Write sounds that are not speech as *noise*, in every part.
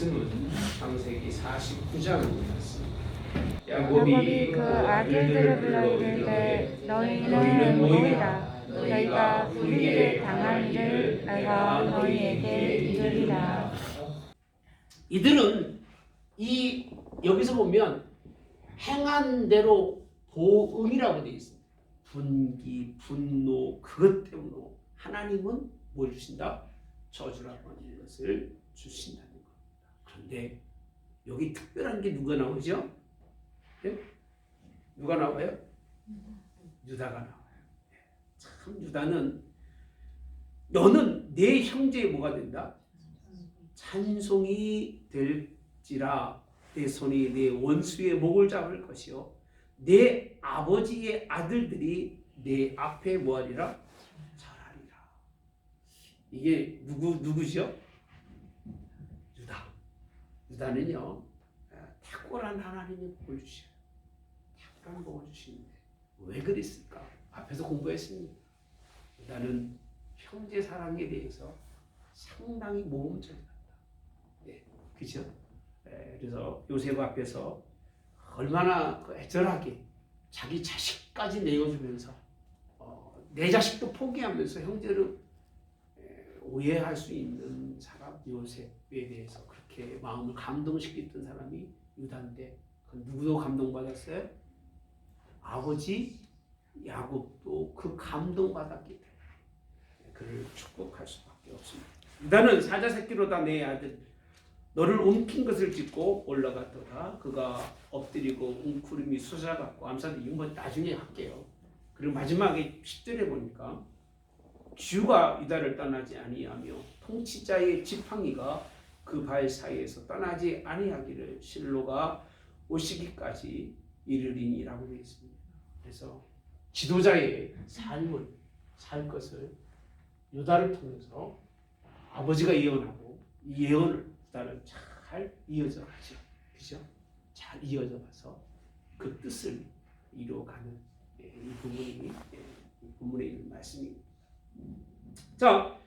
말씀은 창세기 49장입니다. 야곱이 그 아들들을 불러 이르되 너희는 모이라 너희가 불의를 당한 일을 내가 너희에게 이르리라 이들은 이 여기서 보면 행한 대로 보응이라고 되어 있습니다. 분기, 분노 그것 때문에 하나님은 뭘 주신다? 저주라고 하는 것을 주신다 는 겁니다. 그런데 여기 특별한 게 누가 나오죠? 예? 누가 나와요? 유다가 나와요. 예. 참 유다는 너는 내 형제의 뭐가 된다? 찬송이 될지라 내 손이 내 원수의 목을 잡을 것이요 내 아버지의 아들들이 내 앞에 뭐하리라 절하리라 이게 누구 누구죠? 유다는요 아, 탁월한 하나님의 복을 주셔요 탁월한 복을 주시는데 왜 그랬을까? 앞에서 공부했습니다 유다는 형제 사랑에 대해서 상당히 모범적이다 그죠? 에, 그래서 요셉 앞에서 얼마나 그 애절하게 자기 자식까지 내어주면서 어, 내 자식도 포기하면서 형제를 에, 오해할 수 있는 사람 요셉에 대해서 그렇게 마음을 감동시켰던 사람이 유다인데 그 누구도 감동받았어요? 아버지 야곱도 그 감동받았기 때문에 그를 축복할 수밖에 없습니다. 유다는 사자 새끼로다 내 아들 너를 움킨 것을 짚고 올라갔더라. 그가 엎드리고 웅크림이 솟아갖고 암살도 이건 뭐 나중에 할게요. 그리고 마지막에 10절에 보니까 주가 유다를 떠나지 아니하며 통치자의 지팡이가 그 발 사이에서 떠나지 아니하기를 실로가 오시기까지 이르리니라고 되어 있습니다. 그래서 지도자의 삶을 살 것을 유다를 통해서 아버지가 예언하고 이 예언을 나는 잘 이어져 가죠. 그죠? 잘 이어져 가서 그 뜻을 이루어가는 예, 이 부분이 예, 이 부분에 있는 말씀입니다. 자,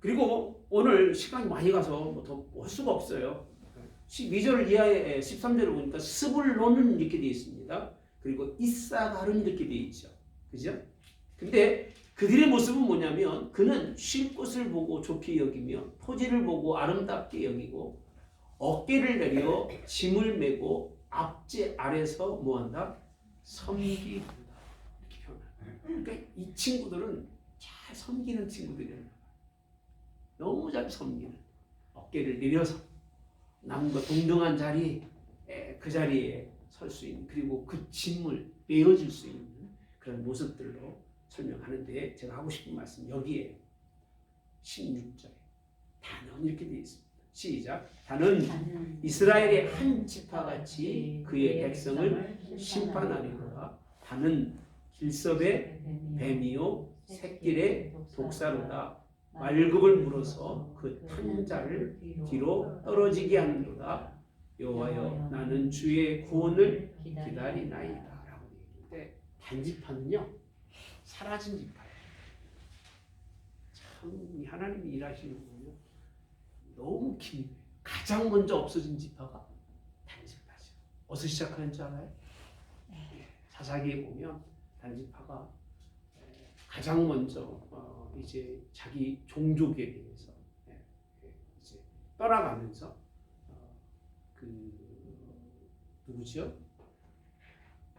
그리고 오늘 시간이 많이 가서 뭐더볼 수가 없어요. 12절 이하에 13절을 보니까 스불론은 이렇게 되어 있습니다. 그리고 이사갈은 이렇게 되어 있죠. 그죠? 근데 그들의 모습은 뭐냐면 그는 쉴 곳을 보고 좋게 여기며 토지를 보고 아름답게 여기고 어깨를 내려 짐을 메고 앞제 아래서 뭐한다? 섬기는다 이렇게 표현해요. 그러니까 이 친구들은 잘 섬기는 친구들이에요. 너무 잘 섬기는 어깨를 내려서 남과 동등한 자리 그 자리에 설 수 있는 그리고 그 짐을 메어줄 수 있는 그런 모습들로 설명하는데 제가 하고 싶은 말씀 여기에 16절에 단은 이렇게 되어 있습니다. 시작. 단은 이스라엘의 한 지파같이 그의 백성을 심판하리로다. 단은 길섭의 뱀이요 새길의 독사로다. 말급을 물어서 그 탄자를 뒤로 떨어지게 하는도다. 여호와여 나는 주의 구원을 기다리나이다. 라고 얘기했는데 단지파는요 사라진 지파예요. 참 하나님이 일하시는 거요 너무 긴 가장 먼저 없어진 지파가 단지파죠. 어디서 시작하는 줄 알아요? 예, 사사기에 보면 단지파가 예, 가장 먼저 어, 이제 자기 종족에 대해서 예, 예, 이제 떠나가면서 어, 그 누구죠?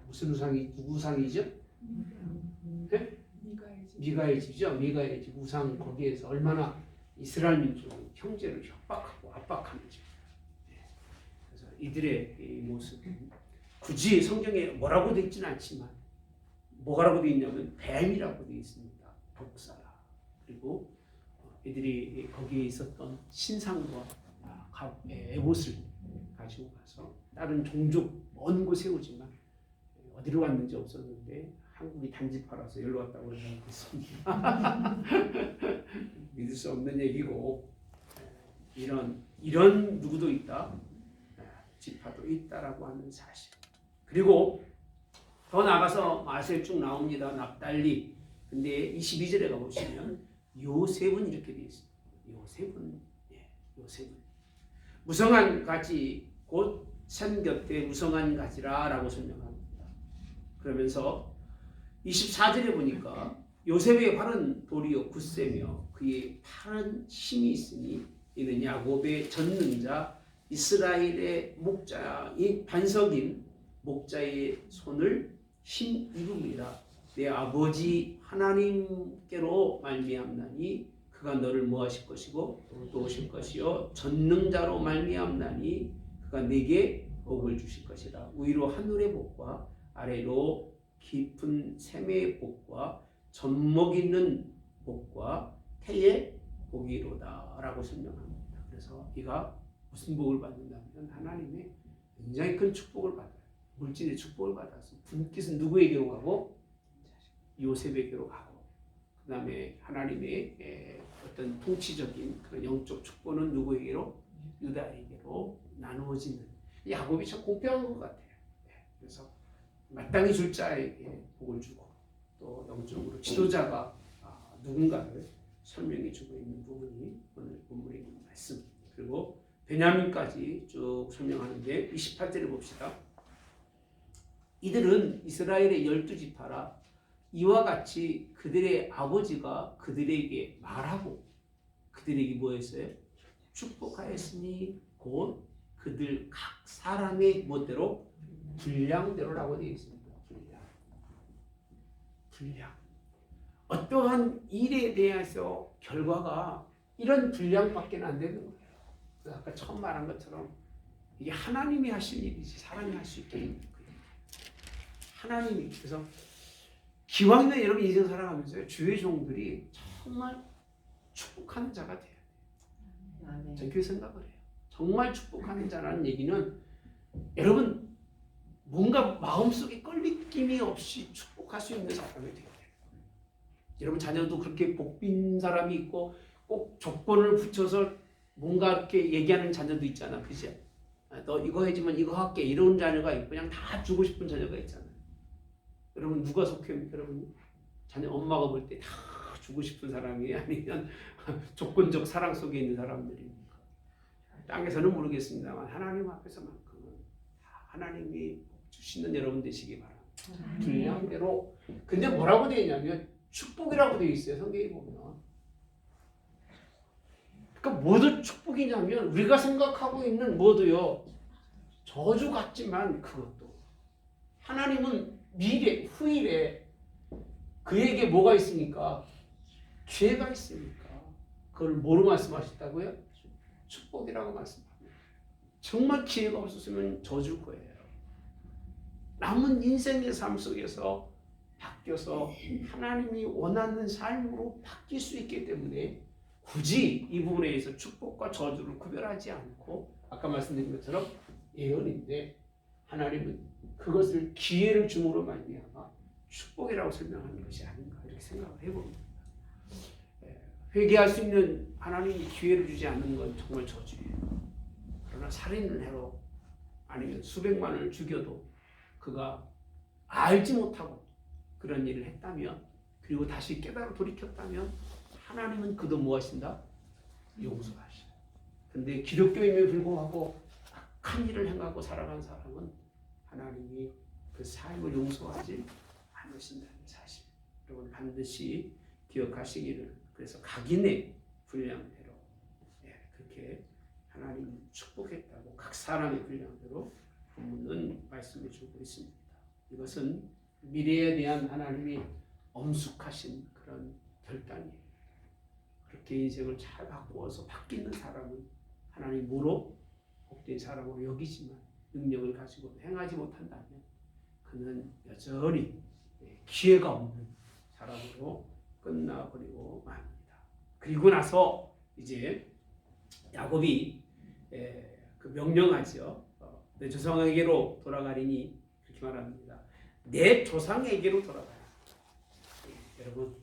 무슨 우상이 누구 우상이죠? 네? 미가의 집이죠. 미가의 집 우상 거기에서 얼마나 이스라엘 민족은 형제를 협박하고 압박하는지. 네. 그래서 이들의 이 모습은 굳이 성경에 뭐라고 되어 있지는 않지만 뭐라고 되어 있냐면 뱀이라고 되어 있습니다. 독사라. 그리고 어, 이들이 거기에 있었던 신상과 아, 에봇을 가지고 가서 다른 종족 먼 곳에 오지만 어디로 갔는지 없었는데 한국이 단지파라서 여기로 왔다고 그래서 있습니다. *laughs* 믿을 수 없는 얘기고 이런 이런 누구도 있다. 지파도 있다라고 하는 사실. 그리고 더 나가서 마세 쭉 나옵니다. 납달리. 근데 22절에 가 보시면 요셉은 이렇게 되어 있습니다. 요셉은 예, 요셉은 무성한 가지 곧 산 곁에 무성한 가지라 라고 설명합니다. 그러면서 24절에 보니까 요셉의 팔은 도리어 굳세며 그의 팔은 힘이 있으니 이는 야곱의 전능자 이스라엘의 목자인 반석인 목자의 손을 힘입음이라 내 아버지 하나님께로 말미암나니 그가 너를 모하실 것이고 도우실 것이요 전능자로 말미암나니 그가 내게 복을 주실 것이라 위로 하늘의 복과 아래로 깊은 샘의 복과 젖먹 있는 복과 태의 복이로다라고 설명합니다. 그래서 이가 무슨 복을 받는다면 하나님의 굉장히 큰 축복을 받아요. 물질의 축복을 받아서 분깃은 누구에게로 가고? 요셉에게로 가고. 그 다음에 하나님의 에, 어떤 통치적인 그런 영적 축복은 누구에게로? 유다에게로 나누어지는. 야곱이 참 공평한 것 같아요. 네, 그래서 마땅히 줄 자에게 복을 주고 또 영적으로 지도자가 아, 누군가를 설명해 주고 있는 부분이 오늘 본문에 말씀. 그리고 베냐민까지 쭉 설명하는데 28절을 봅시다. 이들은 이스라엘의 열두 지파라 이와 같이 그들의 아버지가 그들에게 말하고 그들에게 뭐 했어요? 축복하였으니 곧 그들 각 사람의 멋대로 분량대로라고 되어 있습니다. 분량. 분량. 어떠한 일에 대해서 결과가 이런 분량밖에 안 되는 거예요. 아까 처음 말한 것처럼 이게 하나님이 하실 일이지 사람이 할 수 있게. 하나님이 그래서 기왕이면 여러분 인생 살아가면서 주의 종들이 정말 축복하는 자가 돼야 돼요. 아멘. 저는 그렇게 생각을 해요. 정말 축복하는 자라는 얘기는 여러분 뭔가 마음속에 끌리낌이 없이 축복할 수 있는 사람이 돼야 돼요. 여러분 자녀도 그렇게 복빈 사람이 있고 꼭 조건을 붙여서 뭔가 이렇게 얘기하는 자녀도 있잖아, 그지? 아, 너 이거 해주면 이거 할게 이런 자녀가 있고 그냥 다 주고 싶은 자녀가 있잖아요. 여러분 누가 속해? 여러분 자녀 엄마가 볼 때 다 주고 싶은 사람이 아니면 *laughs* 조건적 사랑 속에 있는 사람들입니까? 땅에서는 모르겠습니다만 하나님 앞에서만큼은 다 하나님이 주시는 여러분 되시기 바랍니다. 분량대로. 근데 뭐라고 되어 있냐면 축복이라고 되어 있어요 성경에 보면. 그러니까 모두 축복이냐면 우리가 생각하고 있는 모두요. 저주 같지만 그것도. 하나님은 미래 후일에 그에게 뭐가 있습니까? 기회가 있으니까? 그걸 뭐로 말씀하셨다고요? 축복이라고 말씀합니다. 정말 기회가 없었으면 저줄 거예요. 남은 인생의 삶 속에서 바뀌어서 하나님이 원하는 삶으로 바뀔 수 있기 때문에 굳이 이 부분에 의해서 축복과 저주를 구별하지 않고 아까 말씀드린 것처럼 예언인데 하나님은 그것을 기회를 줌으로 말미암아 축복이라고 설명하는 것이 아닌가 이렇게 생각을 해봅니다. 예, 회개할 수 있는 하나님이 기회를 주지 않는 건 정말 저주예요. 그러나 살인을 해도 아니면 수백만을 죽여도 그가 알지 못하고 그런 일을 했다면 그리고 다시 깨달아 돌이켰다면 하나님은 그도 무엇인다? 용서하시다. 근데 기독교임에 불구하고 악한 일을 행하고 살아간 사람은 하나님이 그 삶을 용서하지 않으신다는 사실. 여러분 반드시 기억하시기를 그래서 각인의 분량대로 예, 그렇게 하나님 축복했다고 각 사람의 분량대로 본문은 말씀해 주고 있습니다. 이것은 미래에 대한 하나님이 엄숙하신 그런 결단이에요. 그렇게 인생을 잘 바꾸어서 바뀌는 사람은 하나님 무로 복된 사람으로 여기지만 능력을 가지고 행하지 못한다면 그는 여전히 기회가 없는 사람으로 끝나버리고 맙니다. 그리고 나서 이제 야곱이 에, 그 명령하죠. 어, 내 조상에게로 돌아가리니 그렇게 말합니다. 내 조상에게로 돌아가라. 예, 여러분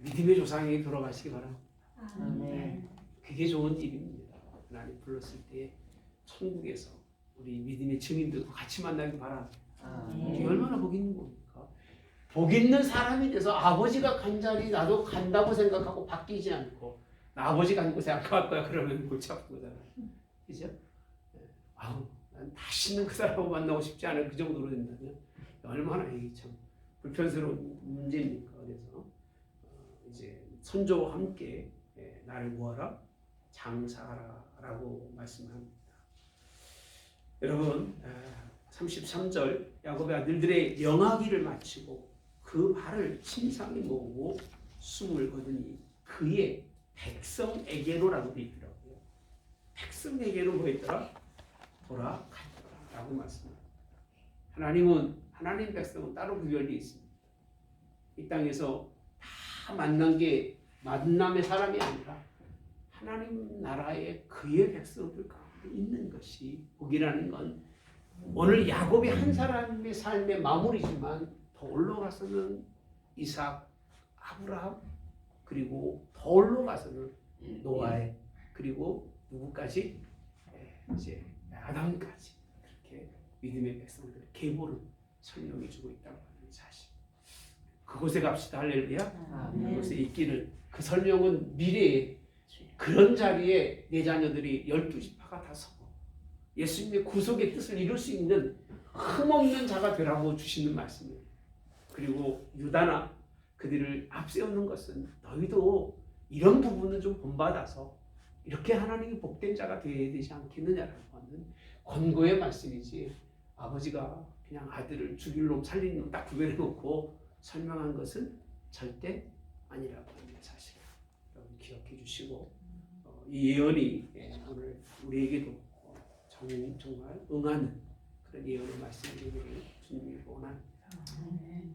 믿음의 조상에게 돌아가시기 바랍니다. 아멘. 그게 좋은 일입니다. 하나님 불렀을 때 천국에서 우리 믿음의 증인들과 같이 만나기 바랍니다. 이게 아멘. 얼마나 복 있는 겁니까? 복 있는 사람이 돼서 아버지가 간 자리 나도 간다고 생각하고 바뀌지 않고 나 아버지 간 곳에 안갈 거야 그러면 골치 아픈 거잖아요. 그죠? 예. 아우 난 다시는 그 사람하고 만나고 싶지 않은 그 정도로 된다면 얼마나 이게 참 불편스러운 문제입니까? 그래서 어, 이제 선조와 함께 예, 나를 모아라 장사하라라고 말씀합니다. 여러분 33절 야곱의 아들들의 영아기를 마치고 그 발을 침상에 모으고 숨을 거두니 그의 백성에게로라고 되어 있더라고요. 백성에게로 뭐 있더라? 돌아갔더라라고 말씀합니다. 하나님은 하나님 백성은 따로 구별되어 있습니다. 이 땅에서 다 만난 게 만남의 사람이 아니라 하나님 나라의 그의 백성들 가운데 있는 것이 복이라는 건 오늘 야곱이 한 사람의 삶의 마무리지만 더 올라가서는 이삭, 아브라함 그리고 더 올라가서는 노아의 그리고 누구까지? 예, 이제 아담까지 그렇게 믿음의 백성들의 계보를 설명해 주고 있다고 하는 사실. 그곳에 갑시다. 할렐루야. 그곳에 있기를. 그 설명은 미래에 그런 자리에 내 자녀들이 열두 지파가 다 서고 예수님의 구속의 뜻을 이룰 수 있는 흠없는 자가 되라고 주시는 말씀이에요. 그리고 유다나 그들을 앞세우는 것은 너희도 이런 부분은 좀 본받아서 이렇게 하나님이 복된 자가 되어야 되지 않겠느냐라고 하는 권고의 말씀이지 아버지가 그냥 아들을 죽일 놈 살린 놈 딱 구별해 놓고 설명한 것은 절대 아니라고 하는 사실 여러분 기억해 주시고 어, 이 예언이 예, 오늘 우리에게도 정말, 정말 응하는 그런 예언의 말씀을 우리 주님이 원합니다. 아, 네.